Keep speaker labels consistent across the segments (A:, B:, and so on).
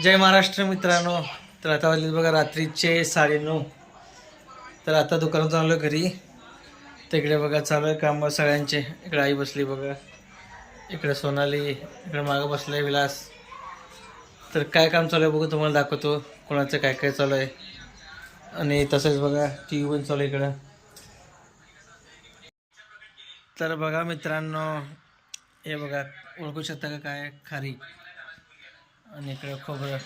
A: जय महाराष्ट्र मित्रांनो. तर आता वाजले बघा रात्रीचे साडेनऊ. तर आता दुकानात आलो घरी. तर इकडे बघा चालू आहे काम सगळ्यांचे. इकडे आई बसली बघा. इकडे सोनाली इकडे मागं बसलाय विलास. तर काय काम चालू आहे बघू तुम्हाला दाखवतो. कोणाचं काय काय चालू आहे. आणि तसंच बघा टी व्ही पण चालू आहे इकडं. तर बघा मित्रांनो हे बघा ओळखू शकता का काय? खारी. आणि इकडे खोबरं.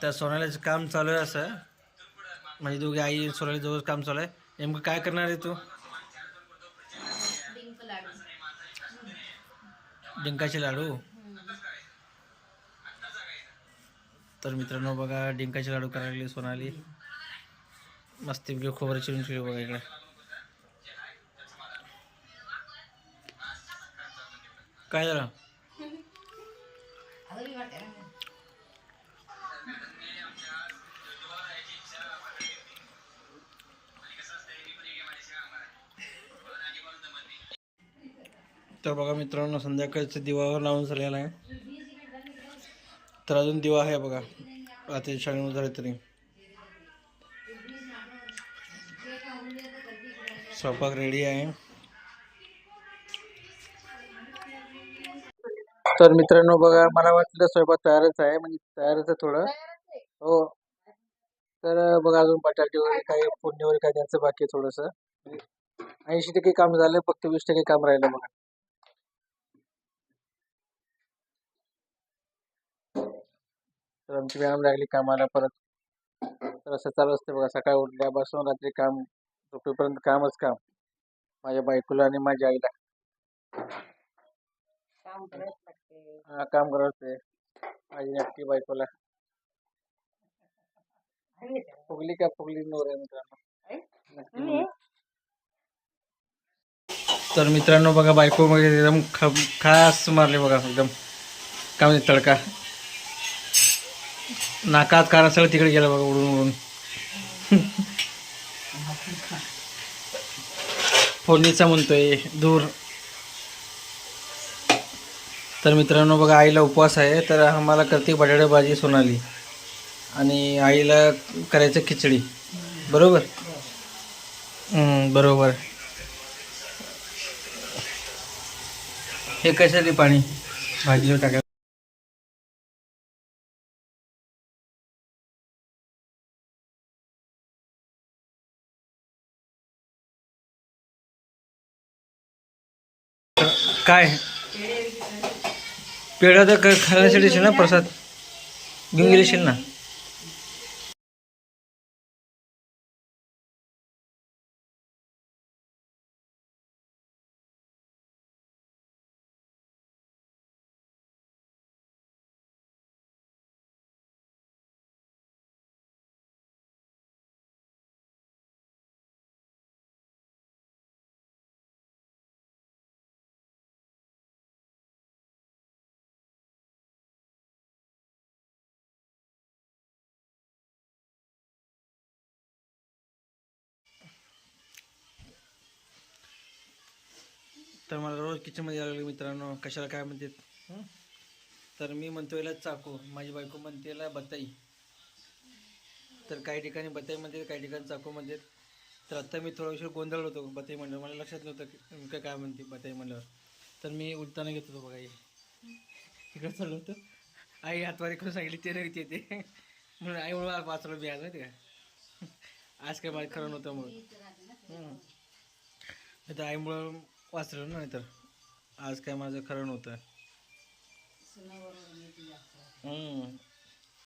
A: त्या सोनालीचं काम चालू आहे असं. म्हणजे दोघे आई सोनाली जवळ काम चालू आहे. नेमकं काय करणार आहे तू? डिंकाचे लाडू? तर मित्रांनो बघा डिंकाचे लाडू करायला लागले सोनाली. मस्त खोबरं चिरून ठेवली बघा इकडे. काय झालं? तर बघा मित्रांनो संध्याकाळचं दिवा लावून झालेला आहे. तर अजून दिवा आहे बघा. रात्री शाळेवर झाले तरी. स्वयंपाक रेडी आहे. तर मित्रांनो बघा मला वाटलं स्वयंपाक तयारच आहे म्हणजे तयारच आहे थोडं. हो. तर बघा अजून बटाटे वगैरे काही फोडणी वगैरे काय त्यांचं बाकी आहे थोडंसं. ऐंशी टक्के काम झालं फक्त वीस टक्के काम राहिलं बघा. तर आमची मॅडम लागली कामाला परत. तर असं चालू असते बघा सकाळी उठल्यापासून रात्री काम झोपेपर्यंत कामच काम. माझ्या बायकोला आणि माझ्या आईला. हा. काम करत असते माझी नक्की बायकोला. फुगली का फुगली नवर आहे मित्रांनो. तर मित्रांनो बघा बायको वगैरे एकदम ख- खास मारले बघा एकदम. काय म्हणजे तडका. नाकात काना सगळं तिकडे गेलं बघा उडून उडून. फोडणीचा म्हणतोय दूर तर मित्रांनो बघा आईला उपवास आहे तर आम्हाला करते बटाटे भाजी सोनाली. आणि आईला करायचं खिचडी. बरोबर? हम्म, बरोबर. हे कशाली पाणी? भाजीवर टाकायला काय? पेढा तर खाण्यासाठी ना प्रसाद? घेऊन गेलेशील ना? तर मला रोज किचनमध्ये यायला लागलं मित्रांनो. कशाला काय म्हणतात? तर मी म्हणतो याला चाकू. माझी बायको म्हणते याला बताई. तर काही ठिकाणी बताई म्हणते काही ठिकाणी चाकू म्हणतात तर आत्ता मी थोडा उशीर गोंधळ होतो बताई म्हणलं मला लक्षात नव्हतं की नेमकं काय म्हणते बताई म्हणल्यावर. तर मी उलताना घेत होतो बघा इकडं चालू होतं. आई हातवारी करून सांगितली ते नाही ते. म्हणून आई म्हणून वाचलं मी आज माहिती का? आज काय माझं खरं नव्हतं म्हणून. तर आईमुळं वाचलं ना तर आज काय माझं खरं नव्हतं. हम्म.